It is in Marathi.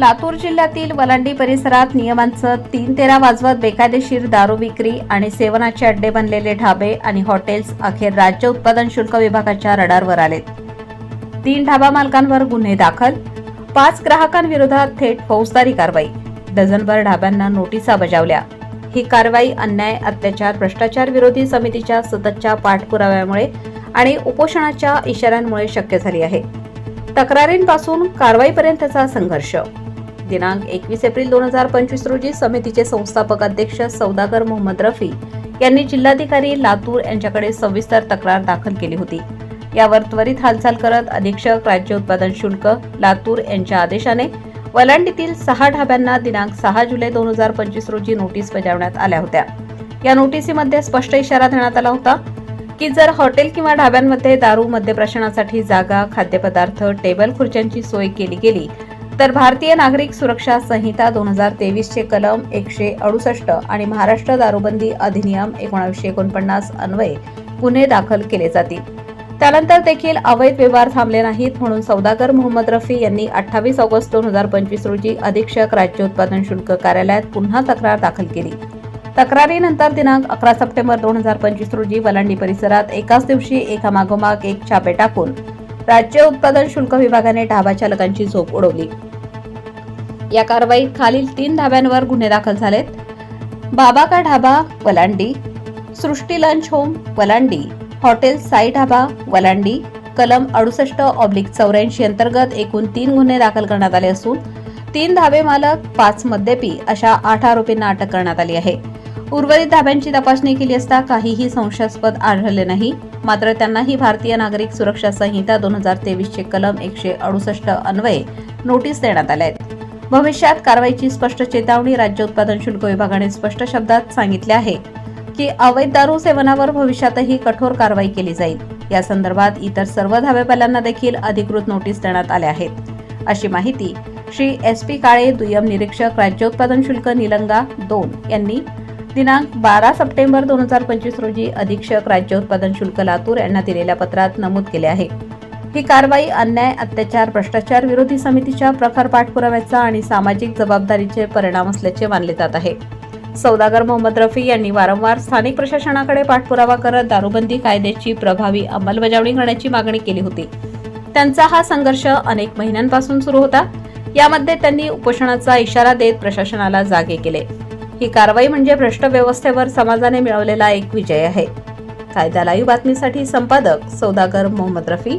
लातूर जिल्ह्यातील वलांडी परिसरात नियमांचं तीन तेरा वाजवत बेकायदेशीर दारू विक्री आणि सेवनाचे अड्डे बनलेले ढाबे आणि हॉटेल्स अखेर राज्य उत्पादन शुल्क विभागाच्या रडारवर आलेत. तीन ढाबा मालकांवर गुन्हे दाखल पाच ग्राहकांविरोधात थेट फौजदारी कारवाई डझनभर ढाब्यांना नोटिसा बजावल्या. ही कारवाई अन्याय अत्याचार भ्रष्टाचार विरोधी समितीच्या सततच्या पाठपुराव्यामुळे आणि उपोषणाच्या इशाऱ्यांमुळे शक्य झाली आहे. तक्रारींपासून कारवाईपर्यंतचा संघर्ष दिनांक एकवीस एप्रिल दोन हजार पंचवीस रोजी समितीचे संस्थापक अध्यक्ष सौदागर मोहम्मद रफी यांनी जिल्हाधिकारी लातूर यांच्याकडे सविस्तर तक्रार दाखल केली होती. यावर त्वरित हालचाल करत अधीक्षक राज्य उत्पादन शुल्क लातूर यांच्या आदेशाने वलांडीतील सहा ढाब्यांना दिनांक सहा जुलै दोन हजार पंचवीस रोजी नोटीस बजावण्यात आल्या होत्या. या नोटीसीमध्ये स्पष्ट इशारा देण्यात आला होता की जर हॉटेल किंवा ढाब्यांमध्ये दारू मद्यप्राशनासाठी जागा खाद्यपदार्थ टेबल खुर्च्यांची सोय केली गेली तर भारतीय नागरिक सुरक्षा संहिता दोन हजार तेवीसचे कलम एकशे अडुसष्ट आणि महाराष्ट्र दारूबंदी अधिनियम एकोणावीसशे एकोणपन्नास अन्वये गुन्हे दाखल केले जातील. त्यानंतर देखील अवैध व्यवहार थांबले नाहीत म्हणून सौदागर मोहम्मद रफी यांनी अठ्ठावीस ऑगस्ट दोन हजार पंचवीस रोजी अधीक्षक राज्य उत्पादन शुल्क कार्यालयात पुन्हा तक्रार दाखल केली. तक्रारीनंतर दिनांक अकरा सप्टेंबर दोन हजार पंचवीस रोजी वलांडी परिसरात एकाच दिवशी एका मागोमाग एक छापे टाकून राज्य उत्पादन शुल्क विभागाने ढाबा चालकांची झोप उडवली. या कारवाईत खालील तीन धाब्यांवर गुन्हे दाखल झालेत. Baba ka Dhaba Walandi. Srushti lunch home Walandi. Hotel Sai Dhaba Walandi. कलम अडुसष्ट ऑब्लिक चौऱ्याऐंशी अंतर्गत एकूण तीन गुन्हे दाखल करण्यात आले असून तीन धाबे मालक पाच मद्यपी अशा आठ आरोपींना अटक करण्यात आली आहे. उर्वरित धाब्यांची तपासणी केली असता काहीही संशयास्पद आढळले नाही. मात्र त्यांनाही भारतीय नागरिक सुरक्षा संहिता दोन हजार तेवीसचे कलम एकशे अडुसष्ट अन्वये नोटीस देण्यात आल्या आहेत. भविष्यात कारवाईची स्पष्ट चेतावणी राज्य उत्पादन शुल्क विभागाने स्पष्ट शब्दात सांगितले आहे की अवैध दारू सेवनावर भविष्यातही कठोर कारवाई केली जाईल. या संदर्भात इतर सर्व धाबेपाल्यांना देखील अधिकृत नोटीस देण्यात आल्या आहेत अशी माहिती श्री एस पी काळे दुय्यम निरीक्षक राज्य उत्पादन शुल्क निलंगा दोन यांनी दिनांक बारा सप्टेंबर दोन हजार पंचवीस रोजी अधीक्षक राज्य उत्पादन शुल्क लातूर यांना दिलेल्या पत्रात नमूद केले आहे. ही कारवाई अन्याय अत्याचार भ्रष्टाचार विरोधी समितीच्या प्रखर पाठपुराव्याचा आणि सामाजिक जबाबदारीचे परिणाम असल्याचे मानले जात आहे. सौदागर मोहम्मद रफी यांनी वारंवार स्थानिक प्रशासनाकडे पाठपुरावा करत दारूबंदी कायद्याची प्रभावी अंमलबजावणी करण्याची मागणी केली होती. त्यांचा हा संघर्ष अनेक महिन्यांपासून सुरू होता. यामध्ये त्यांनी उपोषणाचा इशारा देत प्रशासनाला जागे केले. ही कारवाई म्हणजे भ्रष्ट व्यवस्थेवर समाजाने मिळवलेला एक विजय आहे. कायदा बातमीसाठी संपादक सौदागर मोहम्मद रफी.